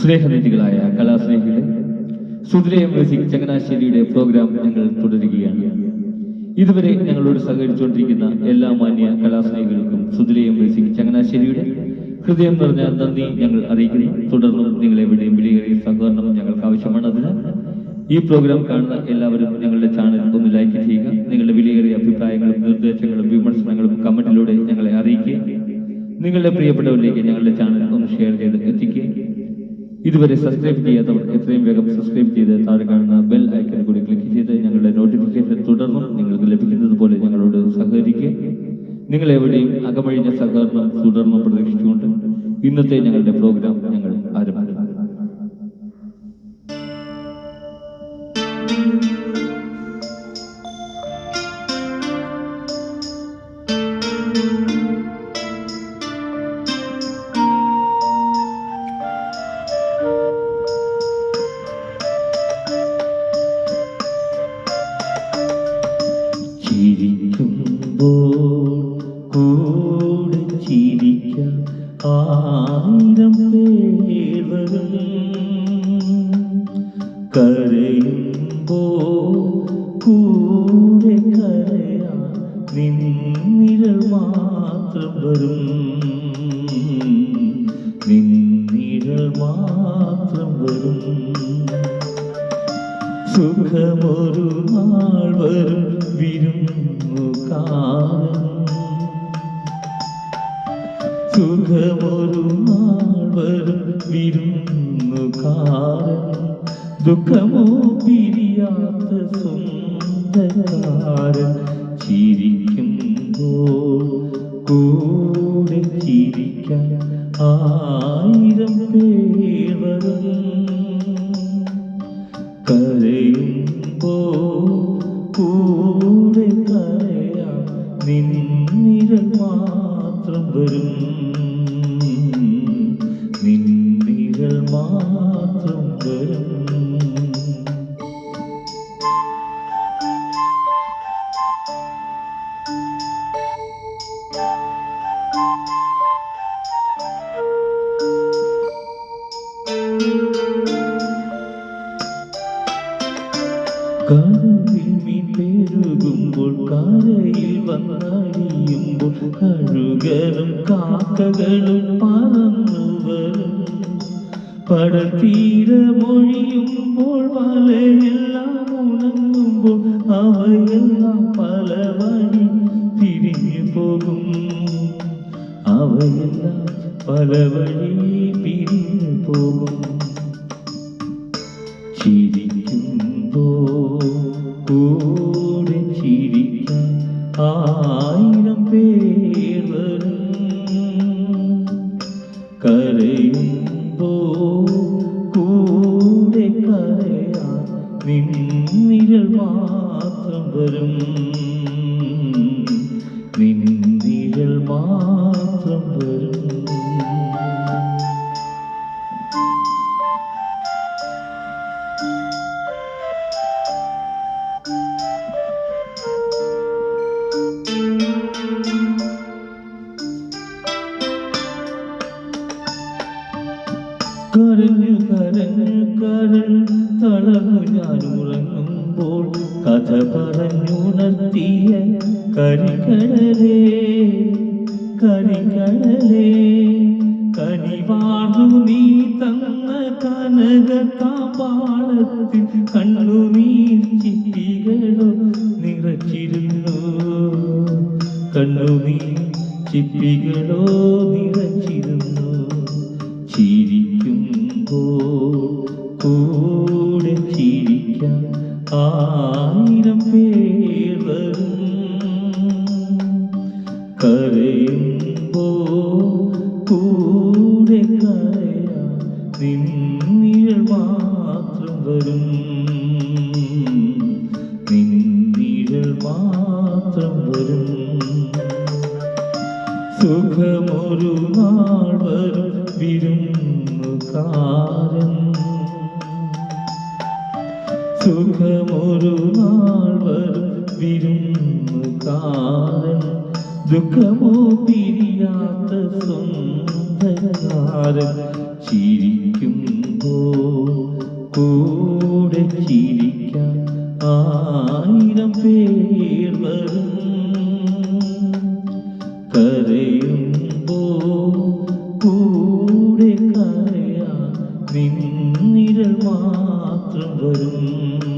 സ്നേഹനിധികളായ കലാസ്നേഹികളെ സുതിരയ music ചങ്ങനാശ്ശേരിയുടെ programme ഞങ്ങൾ തുടരുകയാണ്. ഇതുവരെ ഞങ്ങളോട് സഹകരിച്ചുകൊണ്ടിരിക്കുന്ന എല്ലാ മാന്യ കലാസ്നേഹികൾക്കും സുതിരയ മ്യൂസിക് ചങ്ങനാശ്ശേരിയുടെ ഹൃദയം നിറഞ്ഞ നന്ദി ഞങ്ങൾ അറിയിക്കുന്നു. തുടർന്നും നിങ്ങളെവിടെയും വിലയേറിയ സഹകരണം ഞങ്ങൾക്ക് ആവശ്യമാണ്. അതിനാൽ ഈ പ്രോഗ്രാം കാണുന്ന എല്ലാവരും ഞങ്ങളുടെ ചാനൽ ഒന്ന് ലൈക്ക് ചെയ്യുക. നിങ്ങളുടെ വിലയേറിയ അഭിപ്രായങ്ങളും നിർദ്ദേശങ്ങളും വിമർശനങ്ങളും കമന്റിലൂടെ ഞങ്ങളെ അറിയിക്കുക. നിങ്ങളുടെ പ്രിയപ്പെട്ടവരിലേക്ക് ഞങ്ങളുടെ ചാനൽ ഒന്ന് ഷെയർ ചെയ്ത് എത്തിക്കുക. ഇതുവരെ സബ്സ്ക്രൈബ് ചെയ്യാത്തവർ എത്രയും വേഗം സബ്സ്ക്രൈബ് ചെയ്ത് താഴെ കാണുന്ന ബെൽ ഐക്കൺ കൂടി ക്ലിക്ക് ചെയ്ത് ഞങ്ങളുടെ നോട്ടിഫിക്കേഷൻ തുടർന്നും നിങ്ങൾക്ക് ലഭിക്കുന്നത് പോലെ ഞങ്ങളോട് സഹകരിക്കുക. നിങ്ങൾ എവിടെയും അകമഴിഞ്ഞ സഹകരണം തുടർന്നും പ്രതീക്ഷിച്ചുകൊണ്ട് ഇന്നത്തെ ഞങ്ങളുടെ പ്രോഗ്രാം ഞങ്ങൾ ആരംഭിക്കുന്നു ആയിരം പേർ കരയുമ്പോ കൂടെ കരയാൻ നിന്നിരൾ മാത്രം വരും. നിന്നിരൾ മാത്രം വരും. സുഖമൊരു നാൾ വരും. വിരുന്നുകാരൻ സുഖമൊരു നാൾ വരും വിരുന്നുകാരൻ ദുഃഖമോ പിരിയാത്ത സുന്ദരകാരൻ ചിരിക്കുമ്പോൾ കൂടെ ചിരിക്കാൻ ആയിരം പേവരും കരയുമ്പോ കൂടെ കരയാം നിന്നിരൽ മാത്രം വരും. കടലിൽ പെരുകുമ്പോൾ കരയിൽ വന്നടിയുമ്പോൾ കഴുകലും കാക്കകളും പറന്നു വരും. പടത്തീരമൊഴിയുമ്പോൾ വലയെല്ലാം ഉണങ്ങുമ്പോൾ അവയെല്ലാം പല വഴി തിരിഞ്ഞു പോകും. അവയെല്ലാം പല വഴി പിരിഞ്ഞു പോകും. കൂടെ ചിരിക്കാൻ ആയിരം പേർ. കരയുമ്പോ കൂടെ കരയാൻ മാത്രം വരും. നിന്നിരൽ മാത്രം വരും. കരൾ തളർന്നു ഞാൻ ഉറങ്ങുമ്പോൾ കഥ പറഞ്ഞുണർത്തിയ കരികടലേ കരികടലേ കനിവാർന്നു നീ തന്ന കനകത്താപാളത്തിൽ കണ്ണുനീർ ചിപ്പികളോ നിറച്ചിരുന്നു. കണ്ണുനീർ ചിപ്പികളോ കൂടെ ചിരിക്കാൻ ആയിരം പേർ വരും കരയുമ്പോൾ കൂടെ കരയാൻ നിന്നിഴൽ മാത്രം വരും. നിന്നിഴൽ മാത്രം വരും. സുഖമൊരു നാൾ വരും. വിരുന്നുകാരൻ സുഖമൊരു നാൾ ദുഃഖമോ പിരിയാത്ത ചിരിക്കുമ്പോ കൂടെ ചിരിക്കാൻ mm -hmm.